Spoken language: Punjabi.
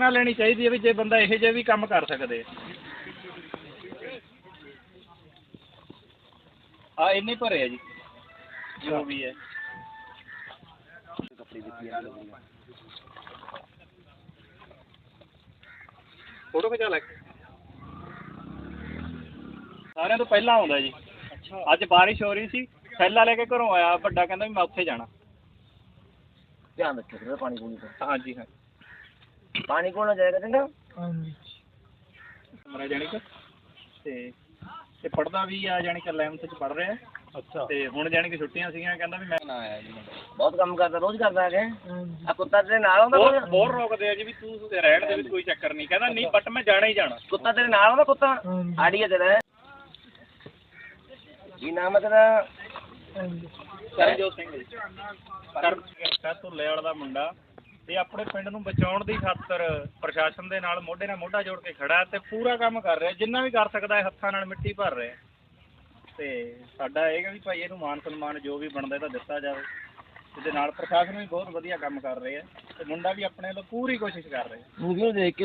ਪ੍ਰੇਰਣਾ ਲੈਣੀ ਚਾਹੀਦੀ ਹੈ ਵੀ ਜੇ ਬੰਦਾ ਇਹੋ ਜਿਹੇ ਵੀ ਕੰਮ ਕਰ ਸਕਦੇ। ਆ ਇੰਨੇ ਭਰੇ ਆ ਜੀ ਜੋ ਵੀ ਹੈ। ਫੋਟੋ ਖਿਚਾ ਲੈ ਸਾਰਿਆਂ ਤੋਂ ਪਹਿਲਾਂ ਆਉਂਦਾ ਜੀ। ਅੱਜ ਬਾਰਿਸ਼ ਹੋ ਰਹੀ ਸੀ ਥੈਲਾ ਲੈ ਕੇ ਘਰੋਂ ਆਇਆ ਵੱਡਾ ਕਹਿੰਦਾ ਵੀ ਮੈਂ ਉੱਥੇ ਜਾਣਾ। ਧਿਆਨ ਰੱਖਿਓ ਪਾਣੀ ਪੂਣੀ ਦਾ ਹਾਂਜੀ ਹਾਂ। ਪਾਣੀ ਕੋਲ ਜਾਏਗਾ ਚੰਗਾ। ਹਾਂਜੀ। ਮੇਰਾ ਜਾਣੀ ਕਿ ਤੇ ਤੇ ਪੜਦਾ ਵੀ ਆ ਜਾਣੀ ਕਿ 11th ਚ ਪੜ ਰਿਹਾ। ਅੱਛਾ। ਤੇ ਹੁਣ ਜਾਣੀ ਕਿ ਛੁੱਟੀਆਂ ਸੀਗੀਆਂ ਕਹਿੰਦਾ ਵੀ ਮੈਂ ਨਾ ਆਇਆ ਜੀ ਬਹੁਤ ਕੰਮ ਕਰਦਾ ਰੋਜ਼ ਕਰਦਾ ਹੈ ਆ ਕੁੱਤਾ ਤੇਰੇ ਨਾਲ ਆਉਂਦਾ ਬਹੁਤ? ਬਹੁਤ ਰੋਕਦੇ ਆ ਜੀ ਵੀ ਤੂੰ ਤੇ ਰਹਿਣ ਦੇ ਵਿੱਚ ਕੋਈ ਚੱਕਰ ਨਹੀਂ। ਕਹਿੰਦਾ ਨਹੀਂ ਬਟ ਮੈਂ ਜਾਣਾ ਹੀ ਜਾਣਾ। ਕੁੱਤਾ ਤੇਰੇ ਨਾਲ ਆਉਂਦਾ ਕੁੱਤਾ? ਆੜੀ ਤੇਰਾ। ਕੀ ਨਾਮ ਹੈ ਤੇਰਾ? ਕਰਨਜੋਤ ਸਿੰਘ ਜੀ। ਕਰਨ ਧੁੱਲੇ ਵਾਲਾ ਦਾ ਮੁੰਡਾ। ਤੇ ਆਪਣੇ ਪਿੰਡ ਨੂੰ ਬਚਾਉਣ ਦੀ ਖਾਤਰ ਪ੍ਰਸ਼ਾਸਨ ਦੇ ਨਾਲ ਮੋਢੇ ਨਾਲ ਮੋਢਾ ਜੋੜ ਕੇ ਖੜਾ ਤੇ ਪੂਰਾ ਕੰਮ ਕਰ ਰਿਹਾ, ਜਿੰਨਾ ਵੀ ਕਰ ਸਕਦਾ ਹੈ ਹੱਥਾਂ ਨਾਲ ਮਿੱਟੀ ਭਰ ਰਿਹਾ ਤੇ ਸਾਡਾ ਇਹ ਹੈ ਵੀ ਭਾਈ ਇਹਨੂੰ ਮਾਨ ਸਨਮਾਨ ਜੋ ਵੀ ਬਣਦਾ ਇਹਦਾ ਦਿੱਤਾ ਜਾਵੇ। ਇਹਦੇ ਨਾਲ ਪ੍ਰਸ਼ਾਸਨ ਵੀ ਬਹੁਤ ਵਧੀਆ ਕੰਮ ਕਰ ਰਿਹਾ ਤੇ ਮੁੰਡਾ ਵੀ ਆਪਣੇ ਵੱਲੋਂ ਪੂਰੀ ਕੋਸ਼ਿਸ਼ ਕਰ ਰਿਹਾ ਮੂਵੀ ਨੂੰ ਦੇਖ ਕੇ